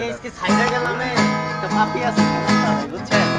আগে আজকে সাইডে গেলামে একটা পাপি আছে বুঝছেন?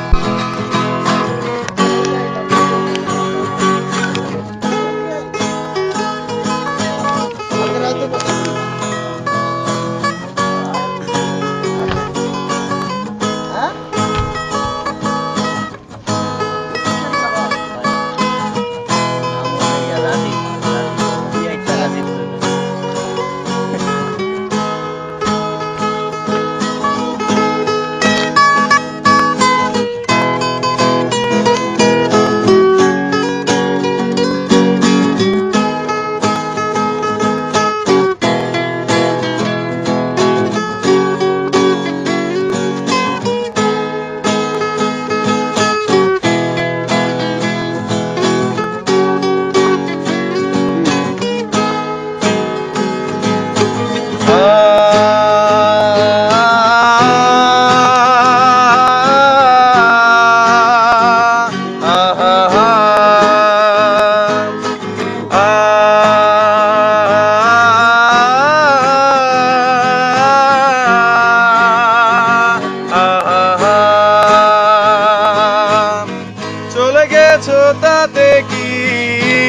গেছো তাতে কি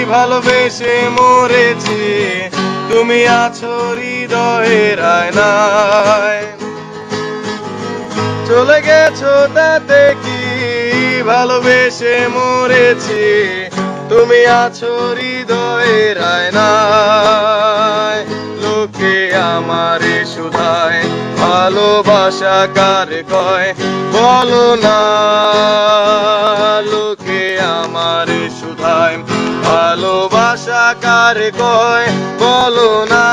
ভালোবেসে মরেছি? তুমি আছো হৃদয়ের আয়নায়। চলে গেছো তাতে কি ভালোবেসে মরেছি? তুমি আছো হৃদয়ের আয়নায়। লোকে আমারে শুধায়, ভালোবাসা কার কয়? বলো না, লোকে আমারে শুধায় ভালোবাসা কার কয় বলো না।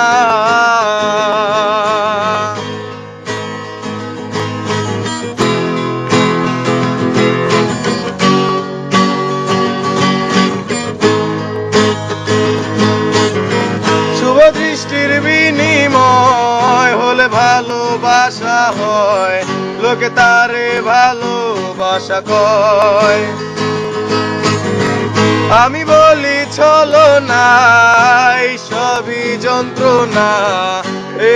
দৃষ্টির বিনিময় হলে ভালোবাসা হয় লোকে তারে ভালোবাসা কয়। আমি বলি, চলো না, এই সবই যন্ত্রণা,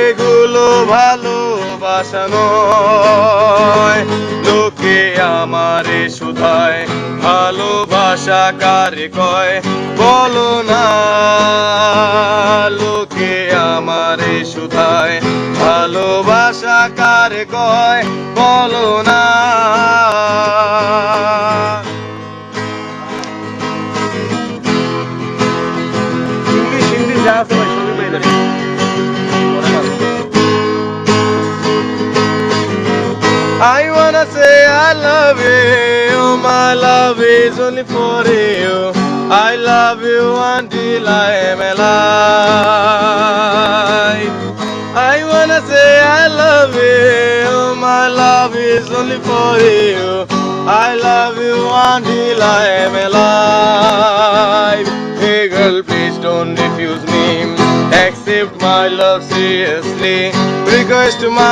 এগুলো ভালোবাসা নয়। লোকে আমারে শুধায়, ভালোবাসা কারে কয়? বলো না, লোকে আমারে শুধায়, ভালোবাসা কারে কয়? বলো না। I love you, my love is only for you. I love you until I am alive. I wanna say I love you, my love is only for you. I love you until I am alive. Hey girl, please don't refuse me. Accept my love seriously. Request to my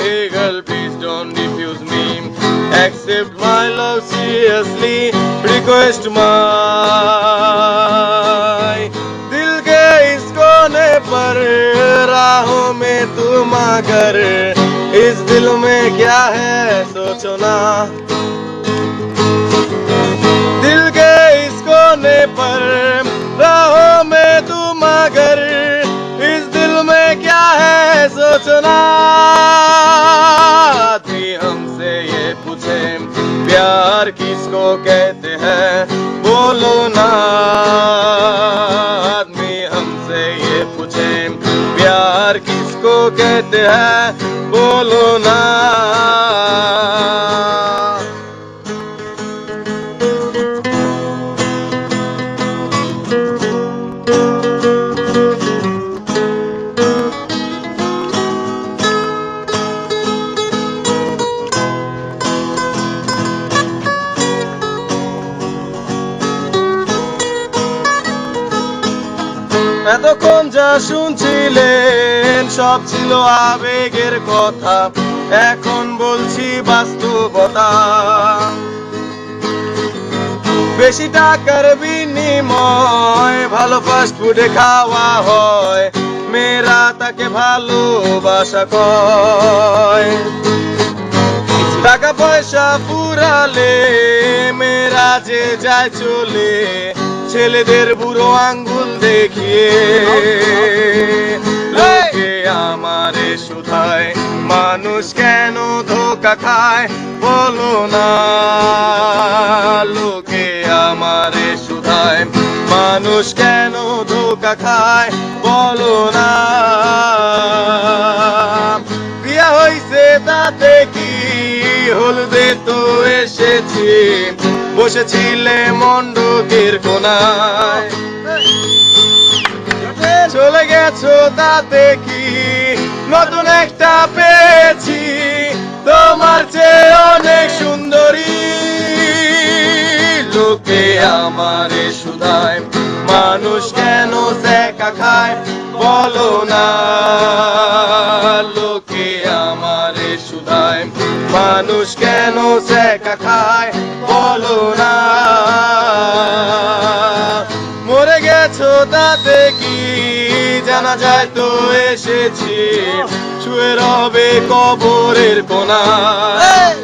hey girl, please don't refuse me. Accept my love seriously. Request to my दिल के इस कोने पर राहों में तुम आकर इस दिल में क्या है सोचो ना आदमी हमसे ये पूछे, प्यार किसको कहते हैं? बोलो ना, आदमी हमसे ये पूछे, प्यार किसको कहते हैं? बोलो ना শুনছিলেন, সব ছিল আবেগের কথা। এখন বলছি বাস্তবতা। বেশি টাকার বিনিময়, ভালো ফাস্ট ফুডে খাওয়া হয়। মেয়েরা তাকে ভালোবাসা কয়। টাকা পয়সা ফুরালে মেয়েরা যে যায় চলে। ছেলেদের বুড়ো আঙ্গুল দেখিয়ে লোকে আমারে শুধায়। মানুষ কেন ধোকা খায় বলো না। লোকে আমারে শুধায়। মানুষ কেন ধোকা খায় বলো না। বিয়া হইছে তাতে কি? হলদে তো এসেছি। বসেছিলে মণ্ডকের কোনায়। চলে গেছো তাতে কি? নতুন একটা পেয়েছি, তোমার চেয়ে অনেক সুন্দরী। লোকে আমারে শুধায়, মানুষ কেন দেখা খায়, বলো না। মানুষ কেন দেখা খায় বলো না? মরে গেছো তাতে কি? জানা যায় তো এসেছি শুয়ে রবে কবরের কোনায়।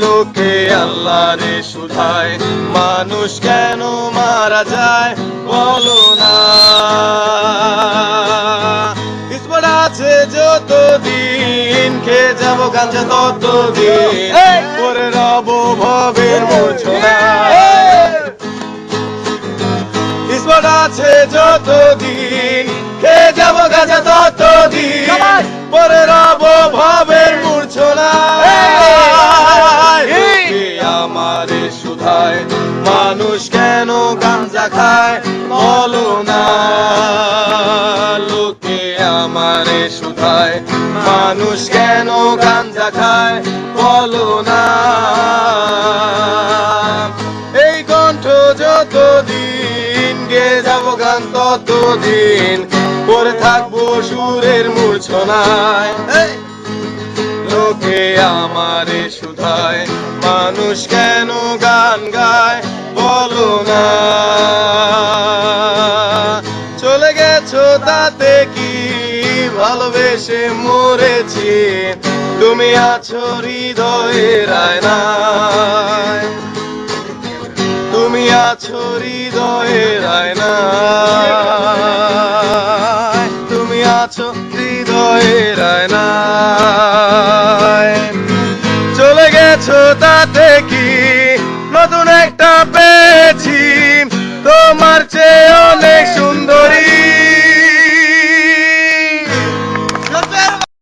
লোকে আল্লাহ রে শুধায় মানুষ কেন মারা যায় বলো না? আছে যতদিন খেয়ে যাব গাঞ্জা ততদিন পরে রব ভবের মূর্ছনা। আছে যতদিন খেয়ে যাব গাঞ্জা ততদিন শুধায় মানুষ কেন গাঞ্জা খায়, বলো না। এই কণ্ঠ যতদিন, গে যাব গান ততদিন করে থাকব সুরের মূর্ছনায় লোকে আমারে শুধায়, মানুষ কেন গান গায় ভালোবেসে মরেছি। তুমি আছো হৃদয়ের আয়নায় তুমি আছো হৃদয়ের আয়নায়